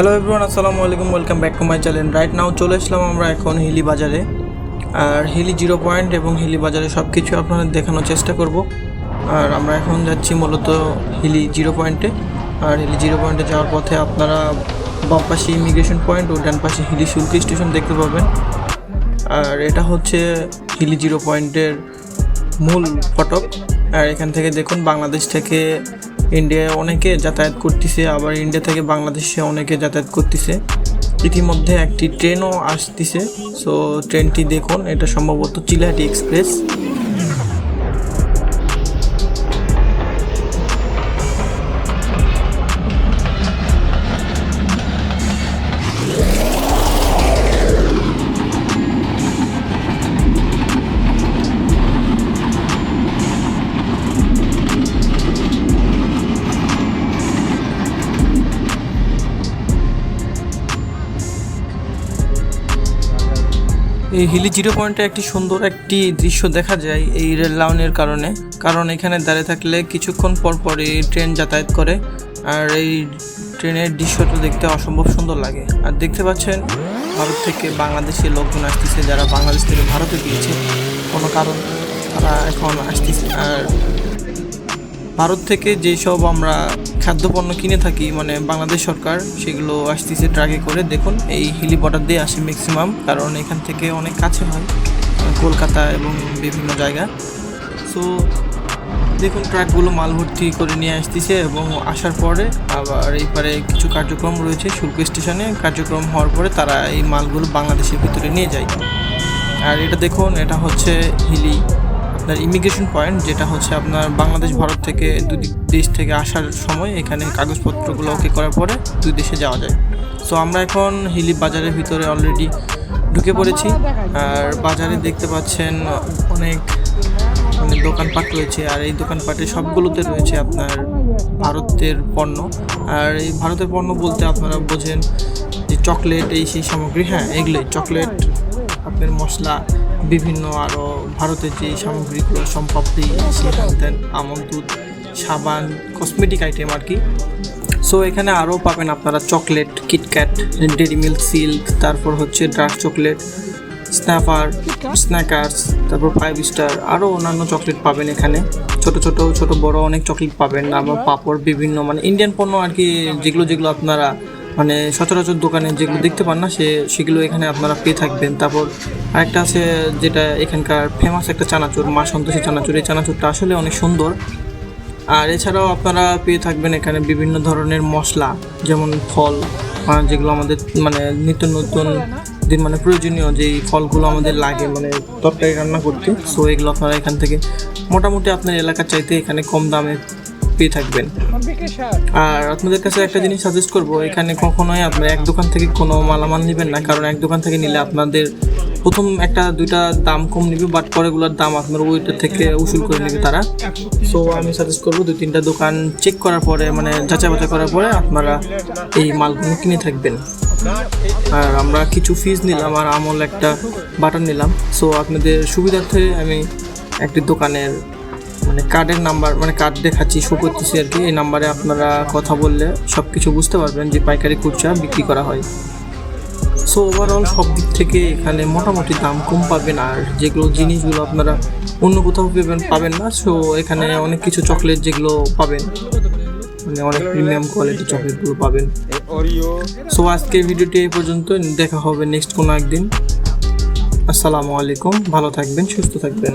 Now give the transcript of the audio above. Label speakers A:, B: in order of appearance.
A: Hello everyone আসসালামু আলাইকুম welcome back to my channel right now চলে এসলাম আমরা এখন হিলি বাজারে। আর হিলি জিরো পয়েন্ট এবং হিলি বাজারে সব কিছু আপনাদের দেখানোর চেষ্টা করব। আর আমরা এখন যাচ্ছি মূলত হিলি জিরো পয়েন্টে। আর হিলি জিরো পয়েন্টে যাওয়ার পথে আপনারা বাম পাশে ইমিগ্রেশন পয়েন্ট ও ডান পাশে হিলি শুল্ক স্টেশন দেখতে পাবেন। আর এটা হচ্ছে হিলি জিরো পয়েন্টের মূল ফটক। আর এখান থেকে দেখুন, বাংলাদেশ থেকে ইন্ডিয়ায় অনেকে যাতায়াত করতেছে, আবার ইন্ডিয়া থেকে বাংলাদেশে অনেকে যাতায়াত করতেছে। ইতিমধ্যে একটি ট্রেনও আসতেছে। সো ট্রেনটি দেখুন, এটা সম্ভবত চিলাহাটি এক্সপ্রেস এই হিলি জিরো পয়েন্টে একটি সুন্দর একটি দৃশ্য দেখা যায় এই রেল লাউনের কারণে। কারণ এখানে দাঁড়িয়ে থাকলে কিছুক্ষণ পর পর এই ট্রেন যাতায়াত করে আর এই ট্রেনের দৃশ্যটা দেখতে অসম্ভব সুন্দর লাগে। আর দেখতে পাচ্ছেন, ভারত থেকে বাংলাদেশে লোকজন আসতেছে, যারা বাংলাদেশ থেকে ভারতে গিয়েছে। কোনো কারণ, তারা এখন আসতেছে, আর ভারত থেকে যেসব আমরা খাদ্যপণ্য কিনে থাকি মানে বাংলাদেশ সরকার, সেগুলো আসতেছে ট্রাকে করে। দেখুন, এই হিলি বর্ডার দিয়ে আসে ম্যাক্সিমাম কারণ এখান থেকে অনেক কাছে হয় কলকাতা এবং বিভিন্ন জায়গা। সো দেখুন, ট্রাকগুলো মাল ভর্তি করে নিয়ে আসতেছে এবং আসার পরে আবার এই পারে কিছু কার্যক্রম রয়েছে, শুল্ক স্টেশনে। কার্যক্রম হওয়ার পরে তারা এই মালগুলো বাংলাদেশের ভিতরে নিয়ে যায়। আর এটা দেখুন, এটা হচ্ছে হিলি। আপনার ইমিগ্রেশন পয়েন্ট যেটা হচ্ছে আপনার বাংলাদেশ, ভারত থেকে দুই দেশ থেকে আসার সময় এখানে কাগজপত্রগুলো ওকে করার পরে দুই দেশে যাওয়া যায়। সো আমরা এখন হিলি বাজারের ভিতরে অলরেডি ঢুকে পড়েছি। আর বাজারে দেখতে পাচ্ছেন অনেক মানে দোকানপাট রয়েছে, আর এই দোকানপাটে সবগুলোতে রয়েছে আপনার ভারতের পণ্য। আর এই ভারতের পণ্য বলতে আপনারা বোঝেন যে চকলেট, এই সেই সামগ্রী হ্যাঁ এগুলোই, চকলেট আপনার মশলা, বিভিন্ন আরও ভারতের যে সামগ্রীগুলো সম্পাপ্তি সেখান আমল দুধ, সাবান কসমেটিক আইটেম আর কি। সো এখানে আরও পাবেন আপনারা chocolate KitKat dairy milk silk তারপর হচ্ছে ডার্ক চকলেট স্ন্যাপার স্ন্যাকার্স তারপর ফাইভ স্টার আরও অন্যান্য চকলেট পাবেন এখানে। ছোট ছোট ছোট, বড় অনেক চকলেট পাবেন। আবার পাপড় বিভিন্ন মানে ইন্ডিয়ান পণ্য আর কি, যেগুলো যেগুলো আপনারা মানে সচরাচর দোকানে যেগুলো দেখতে পান না, সে সেগুলো এখানে আপনারা পেয়ে থাকবেন। তারপর আরেকটা আছে যেটা এখানকার ফেমাস একটা চানাচুর, মা সন্তোষী চানাচুর। এই চানাচুরটা আসলে অনেক সুন্দর। আর এছাড়াও আপনারা পেয়ে থাকবেন এখানে বিভিন্ন ধরনের মশলা, যেমন ফল যেগুলো আমাদের মানে নিত্য নতুন দিন মানে প্রয়োজনীয় যেই ফলগুলো আমাদের লাগে মানে তরকারি রান্না করতে। সো এগুলো আপনারা এখান থেকে মোটামুটি আপনার এলাকার চাইতে এখানে কম দামে পেয়ে থাকবেন। আর আপনাদের কাছে একটা জিনিস সাজেস্ট করব, এখানে কখনোই আপনার এক দোকান থেকে কোনো মালামাল নেবেন না, কারণ এক দোকান থেকে নিলে আপনাদের প্রথম একটা দুইটা দাম কম নিবে বাট পরেগুলোর দাম আপনার ওইটা থেকে উসুল করে নেবে তারা। সো আমি সাজেস্ট করব দুই তিনটা দোকান চেক করার পরে মানে যাচাই বাছাই করার পরে আপনারা এই মালগুলো কিনে থাকবেন। আর আমরা কিছু ফিজ নিলাম আর আমল একটা বাটার নিলাম। সো আপনাদের সুবিধার্থে আমি একটি দোকানের মানে কার্ডের নাম্বার মানে কার্ড দেখাচ্ছি শো করতেছি আর কি। এই নাম্বারে আপনারা কথা বললে সব কিছু বুঝতে পারবেন যে পাইকারি খুচরা বিক্রি করা হয়। সো ওভারঅল সব দিক থেকে এখানে মোটামুটি দাম কম পাবেন আর যেগুলো জিনিসগুলো আপনারা অন্য কোথাও পাবেন পাবেন না। সো এখানে অনেক কিছু চকলেট যেগুলো পাবেন মানে অনেক প্রিমিয়াম কোয়ালিটি চকলেটগুলো পাবেন। সো আজকের ভিডিওটি এই পর্যন্ত। দেখা হবে নেক্সট কোনো একদিন। আসসালামু আলাইকুম। ভালো থাকবেন, সুস্থ থাকবেন।